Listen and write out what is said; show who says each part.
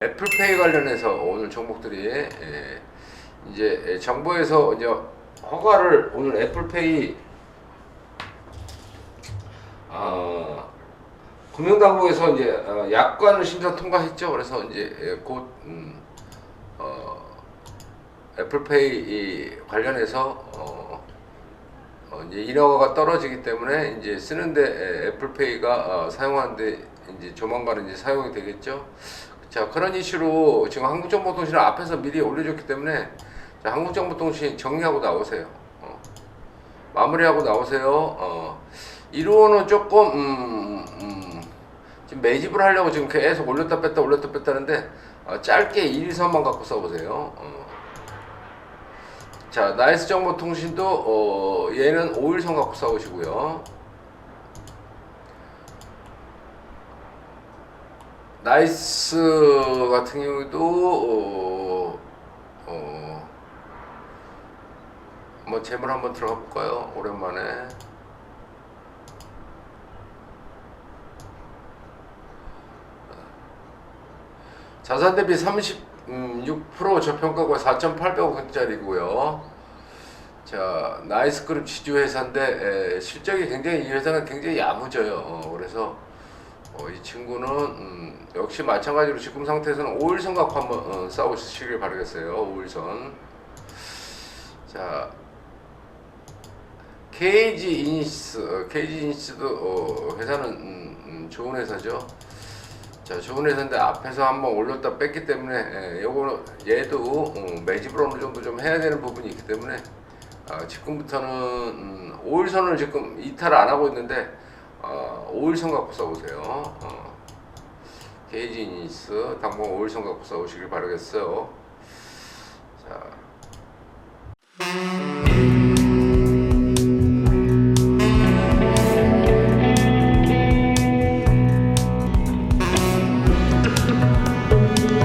Speaker 1: 애플페이 관련해서 오늘 종목들이 예, 이제 정부에서 이제 허가를 오늘 애플페이 어, 금융당국에서 이제 어, 약관을 심사 통과했죠. 그래서 이제 예, 곧 음, 어, 애플페이 이 관련해서 어, 어, 이제 인허가가 떨어지기 때문에 이제 쓰는데 에, 애플페이가 어, 사용하는데 이제 조만간 이제 사용이 되겠죠. 자 그런 이슈로 지금 한국정보통신을 앞에서 미리 올려줬기 때문에 자, 한국정보통신 정리하고 나오세요. 어. 마무리하고 나오세요. 어. 이루어는 조금 음, 음, 지금 매집을 하려고 지금 계속 올렸다 뺐다 올렸다 뺐다 하는데 어, 짧게 1선만 갖고 써보세요. 어. 자 나이스 정보통신도 어, 얘는 5일선 갖고 싸우시고요. 나이스 같은 경우도 어, 어, 뭐 재물 한번 들어가 볼까요? 오랜만에 자산 대비 36% 저평가고 4,800억짜리고요. 자 나이스 그룹 지주 회사인데 에, 실적이 굉장히 이 회사는 굉장히 야무져요. 어, 그래서 어, 이 친구는 음, 역시 마찬가지로 지금 상태에서는 5일선 갖고 한번 어, 싸우시길 바라겠어요. 5일선. 자, KG 어, KG 이니스도 어, 회사는 음, 음, 좋은 회사죠. 자, 좋은 회사인데 앞에서 한번 올렸다 뺐기 때문에 예, 요거 얘도 어, 매집을 어느 정도 좀 해야 되는 부분이 있기 때문에 아, 지금부터는 음, 5일선을 지금 이탈을 안 하고 있는데 어, 5일선 갖고 써보세요. 어. 게이지 니스 당분 5일선 갖고 써보시길 바라겠어요.